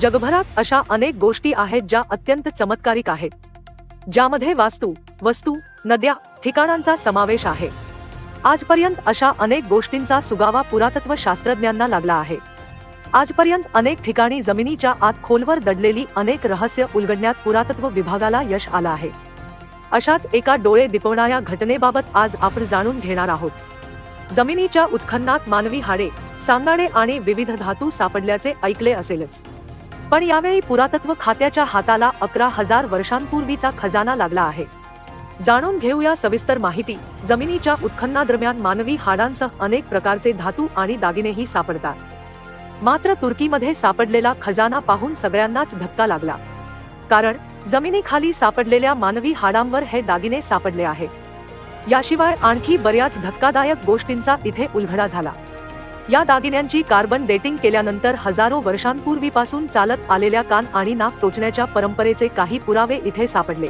जगभरात अशा अनेक गोष्टी आहेत ज्या अत्यंत चमत्कारिक आहेत ज्यामध्ये वास्तू वस्तू नद्या ठिकाणांचा समावेश आहे. आजपर्यंत अशा अनेक गोष्टींचा सुगावा पुरातत्व शास्त्रज्ञांना लागला आहे. आजपर्यंत अनेक ठिकाणी जमिनीच्या आत खोलवर दडलेली अनेक रहस्य उलगडण्यात पुरातत्व विभागाला यश आलं आहे. अशाच एका डोळे दिपवणाऱ्या घटनेबाबत आज आपण जाणून घेणार आहोत. जमिनीच्या उत्खननात मानवी हाडे सांगाडे आणि विविध धातू सापडल्याचे ऐकले असेलच. पण यावेळी पुरातत्व खात्याच्या हाताला अकरा हजार वर्षांपूर्वीचा खजाना लागला आहे. जाणून घेऊया सविस्तर माहिती. जमिनीच्या उत्खननादरम्यान मानवी हाडांसह अनेक प्रकारचे धातू आणि दागिनेही सापडतात. मात्र तुर्कीमध्ये सापडलेला खजाना पाहून सगळ्यांनाच धक्का लागला. कारण जमिनीखाली सापडलेल्या मानवी हाडांवर हे दागिने सापडले आहे याशिवाय आणखी बऱ्याच धक्कादायक गोष्टींचा इथे उलघडा झाला. या दागिन्यांची कार्बन डेटिंग केल्यानंतर हजारो वर्षांपूर्वीपासून चालत आलेल्या कान आणि नाक टोचण्याच्या परंपरेचे काही पुरावे इथे सापडले.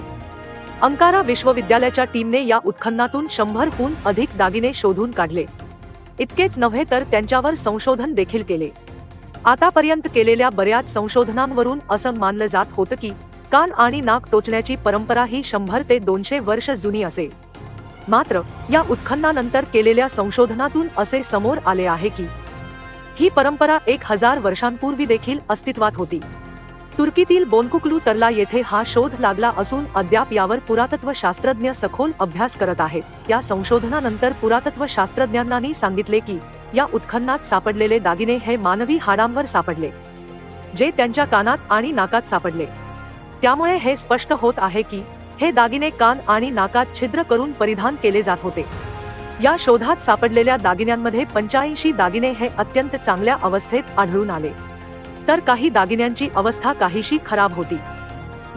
अंकारा विश्वविद्यालयाच्या टीमने या उत्खननातून शंभरहून अधिक दागिने शोधून काढले. इतकेच नव्हे तर त्यांच्यावर संशोधन देखील केले. आतापर्यंत केलेल्या बऱ्याच संशोधनांवरून असं मानलं जात होतं की कान आणि नाक टोचण्याची परंपरा ही शंभर ते दोनशे वर्ष जुनी असेल मात्र या उत्खननानंतर केलेल्या संशोधनातून असे समोर आले आहे की ही परंपरा एक हजार वर्षांपूर्वी देखील अस्तित्वात होती. तुर्कीतील बोनकुकलू तरला येथे हा शोध लागला असून अद्याप यावर पुरातत्व शास्त्रज्ञ सखोल अभ्यास करत आहेत. या संशोधनानंतर पुरातत्व शास्त्रज्ञांनी सांगितले की या उत्खननात सापडलेले दागिने हे मानवी हाडांवर सापडले जे त्यांच्या कानात आणि नाकात सापडले. त्यामुळे हे स्पष्ट होत आहे की हे दागिने कान आणि नाकात छिद्र करून परिधान केले जात होते. या शोधात सापडलेल्या दागिन्यांमध्ये पंच्याऐंशी दागिने हे अत्यंत चांगल्या अवस्थेत आढळून आले. तर काही दागिन्यांची अवस्था काहीशी खराब होती.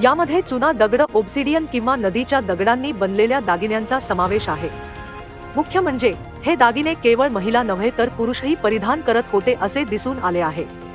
यामध्ये चुना दगड ओब्सिडियन किंवा नदीच्या दगडांनी बनलेल्या दागिन्यांचा समावेश आहे. मुख्य म्हणजे हे दागिने केवळ महिला नव्हे तर पुरुषही परिधान करत होते असे दिसून आले आहे.